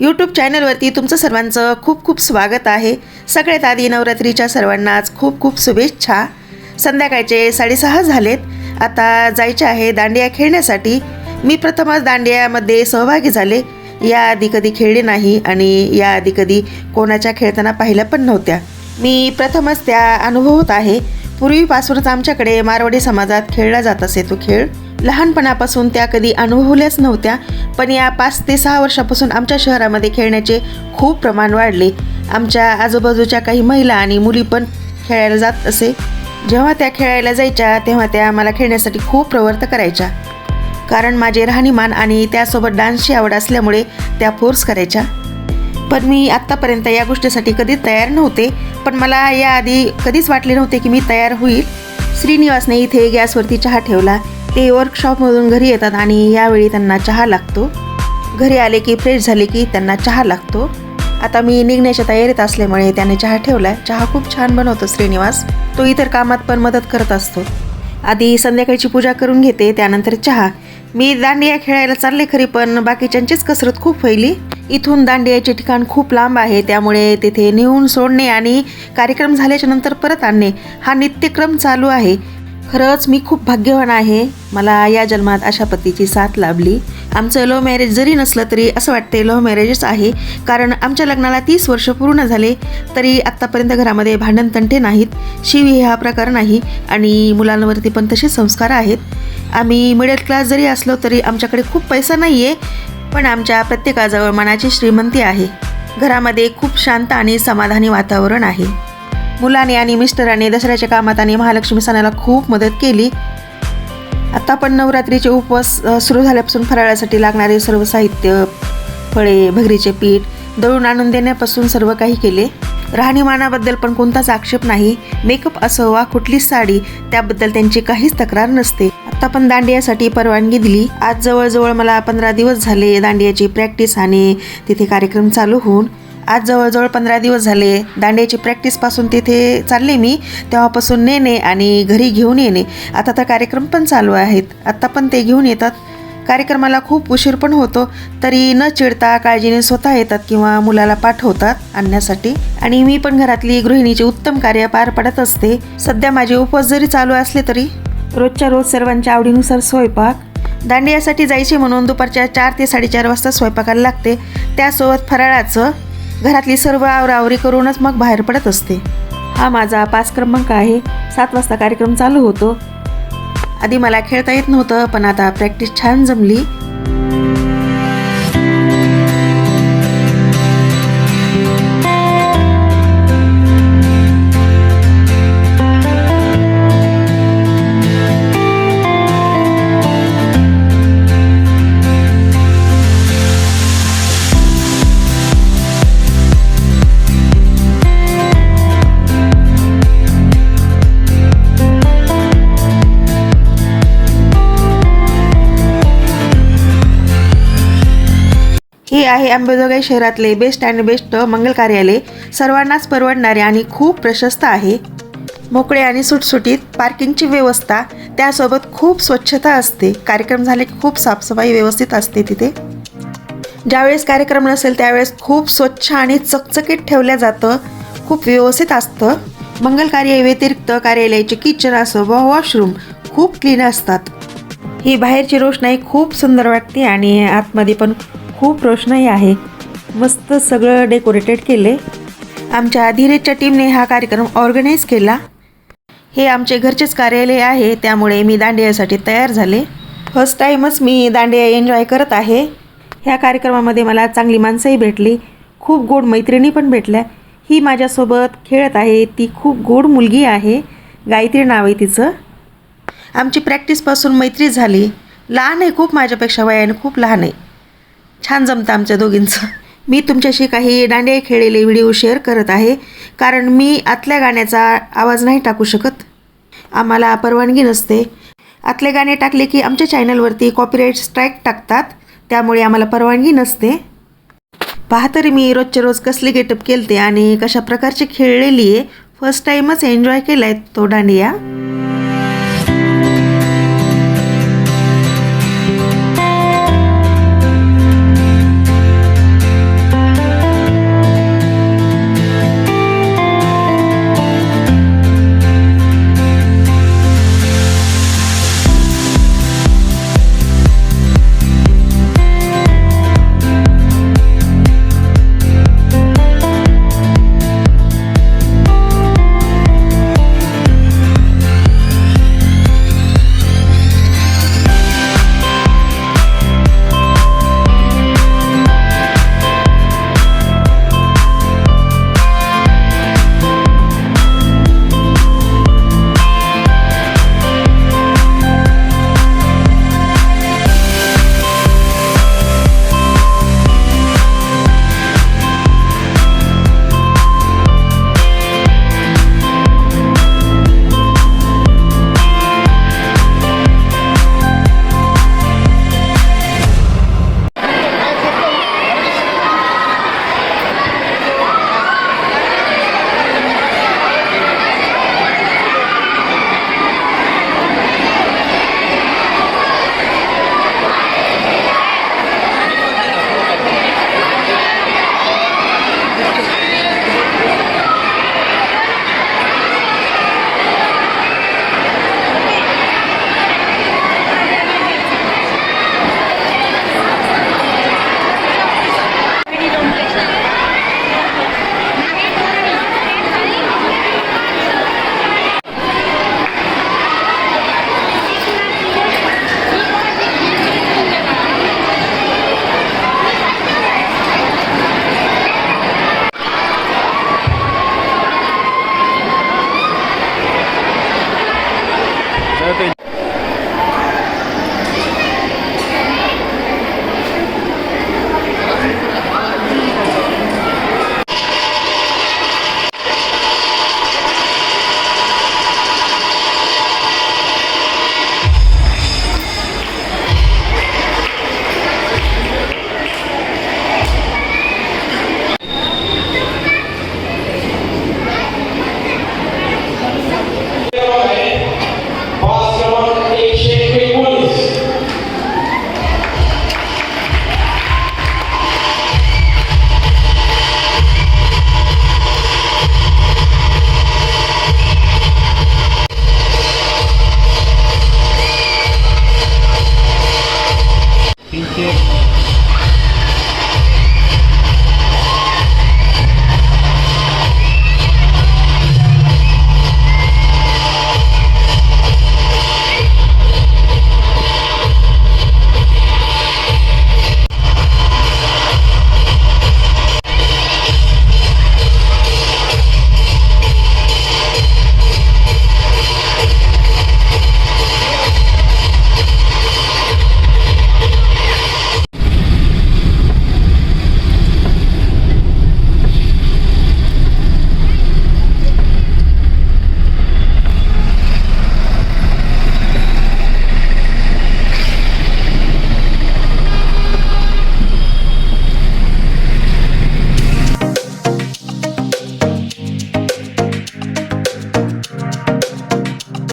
YouTube चॅनलवरती तुमचं सर्वांचं खूप खूप स्वागत आहे. सगळ्यात आधी नवरात्रीच्या सर्वांनाच खूप खूप शुभेच्छा. संध्याकाळचे साडेसहा झालेत. आता जायचे आहे दांडिया खेळण्यासाठी. मी प्रथमच दांडियामध्ये सहभागी झाले. याआधी कधी खेळले नाही आणि याआधी कधी कोणाच्या खेळताना पाहिल्या पण नव्हत्या. मी प्रथमच त्या अनुभवत आहे. पूर्वीपासूनच आमच्याकडे मारवाडी समाजात खेळला जात असे तो खेळ. लहानपणापासून त्या कधी अनुभवल्याच नव्हत्या पण या पाच ते सहा वर्षापासून आमच्या शहरामध्ये खेळण्याचे खूप प्रमाण वाढले. आमच्या आजूबाजूच्या काही महिला आणि मुली पण खेळायला जात असे. जेव्हा त्या खेळायला जायच्या तेव्हा त्या मला खेळण्यासाठी खूप प्रवृत्त करायच्या. कारण माझे राहणीमान आणि त्यासोबत डान्सची आवड असल्यामुळे त्या फोर्स करायच्या. पण मी आत्तापर्यंत या गोष्टीसाठी कधीच तयार नव्हते पण मला याआधी कधीच वाटले नव्हते की मी तयार होईल. श्रीनिवासने इथे गॅसवरती चहा ठेवला. ते वर्कशॉपमधून घरी येतात आणि यावेळी त्यांना चहा लागतो. घरी आले की फ्रेश झाले की त्यांना चहा लागतो. आता मी निघण्याच्या तयारीत असल्यामुळे त्याने चहा ठेवला चहा खूप छान बनवतो श्रीनिवास. तो इतर कामात पण मदत करत असतो. आधी संध्याकाळची पूजा करून घेते त्यानंतर चहा. मी दांडिया खेळायला चालले खरी पण बाकीच्यांचीच कसरत खूप व्हायली. इथून दांडियाचे ठिकाण खूप लांब आहे त्यामुळे तिथे नेऊन सोडणे आणि कार्यक्रम झाल्याच्यानंतर परत आणणे हा नित्यक्रम चालू आहे. खरंच मी खूप भाग्यवान आहे. मला या जन्मात अशा पतीची साथ लाभली. आमचं लव्ह मॅरेज जरी नसलं तरी असं वाटते लव्ह मॅरेजच आहे. कारण आमच्या लग्नाला तीस वर्ष पूर्ण झाले तरी आत्तापर्यंत घरामध्ये भांडण तंटे नाहीत. शिवी हा प्रकार नाही आणि मुलांवरती पण तसे संस्कार आहेत. आम्ही मिडल क्लास जरी असलो तरी आमच्याकडे खूप पैसा नाही आहे पण आमच्या प्रत्येकाजवळ मनाची श्रीमंती आहे. घरामध्ये खूप शांत आणि समाधानी वातावरण आहे. मुलाने आणि मिस्टराने दसऱ्याच्या कामात आणि महालक्ष्मी सणाला खूप मदत केली. आता पण नवरात्रीचे उपवास सुरू झाल्यापासून फराळासाठी लागणारे सर्व साहित्य फळे भगरीचे पीठ दळून आणून देण्यापासून सर्व काही केले. राहणीमानाबद्दल पण कोणताच आक्षेप नाही. मेकअप असो वा कुठलीच साडी त्याबद्दल त्यांची काहीच तक्रार नसते. आता पण दांडियासाठी परवानगी दिली. आज जवळजवळ मला पंधरा दिवस झाले दांडियाची प्रॅक्टिस आणि तिथे कार्यक्रम चालू होऊन. आज जवळजवळ पंधरा दिवस झाले. दांडियाची प्रॅक्टिसपासून तिथे चालले मी. तेव्हापासून नेणे आणि घरी घेऊन येणे. आता तर कार्यक्रम पण चालू आहेत. आत्ता पण ते घेऊन येतात. कार्यक्रमाला खूप उशीर पण होतो. तरी न चिडता काळजीने स्वतः येतात किंवा मुलाला पाठवतात आणण्यासाठी. आणि मी पण घरातली गृहिणीचे उत्तम कार्य पार पडत असते. सध्या माझे उपवास जरी चालू असले तरी रोजच्या रोज सर्वांच्या आवडीनुसार स्वयंपाक. दांडियासाठी जायचे म्हणून दुपारच्या चार ते साडेचार वाजता स्वयंपाकाला लागते. त्यासोबत फराळाचं घरातली सर्व आवरावरी करूनच मग बाहेर पडत असते. हा माझा पाच क्रमांक आहे. सात वाजता कार्यक्रम चालू होतो. आधी मला खेळता येत नव्हतं पण आता प्रॅक्टिस छान जमली. आहे अंबेजोगाई शहरातले बेस्ट अँड बेस्ट मंगल कार्यालय. सर्वांनाच परवडणारे आणि खूप प्रशस्त आहे. मोकळे आणि सुटसुटीत पार्किंगची व्यवस्था त्यासोबत खूप स्वच्छता असते. कार्यक्रम झाले की खूप साफसफाई व्यवस्थित असते तिथे. ज्यावेळेस कार्यक्रम नसेल त्यावेळेस खूप स्वच्छ आणि चकचकीत ठेवलं जातं. खूप व्यवस्थित असतं. मंगल कार्य व्यतिरिक्त कार्यालयाचे किचन असो व वॉशरूम खूप क्लीन असतात. ही बाहेरची रोषणाई खूप सुंदर वाटते आणि आतमध्ये पण खूप रोषणाई आहे. मस्त सगळं डेकोरेटेड केले आमच्या धीरेजच्या टीमने हा कार्यक्रम ऑर्गनाईज केला. हे आमचे घरचेच कार्यालय आहे त्यामुळे मी दांडियासाठी तयार झाले. फर्स्ट टाईमच मी दांडिया एन्जॉय करत आहे. ह्या कार्यक्रमामध्ये मला चांगली माणसंही भेटली. खूप गोड मैत्रिणी पण भेटल्या. ही माझ्यासोबत खेळत आहे ती खूप गोड मुलगी आहे. गायत्री नाव आहे तिचं. आमची प्रॅक्टिसपासून मैत्री झाली. लहान आहे खूप माझ्यापेक्षा वयाने खूप लहान आहे. छान जमतं आमच्या दोघींचं. मी तुमच्याशी काही दांडिया खेळलेले व्हिडिओ शेअर करत आहे कारण मी आतल्या गाण्याचा आवाज नाही टाकू शकत. आम्हाला परवानगी नसते. आतले गाणे टाकले की आमच्या चॅनलवरती कॉपीराईट स्ट्राईक टाकतात त्यामुळे आम्हाला परवानगी नसते. पहा तरी मी रोजच्या रोज कसली गेटअप केलते आणि कशा प्रकारची खेळलेली आहे फर्स्ट टाईमच एन्जॉय केला आहे तो दांडिया.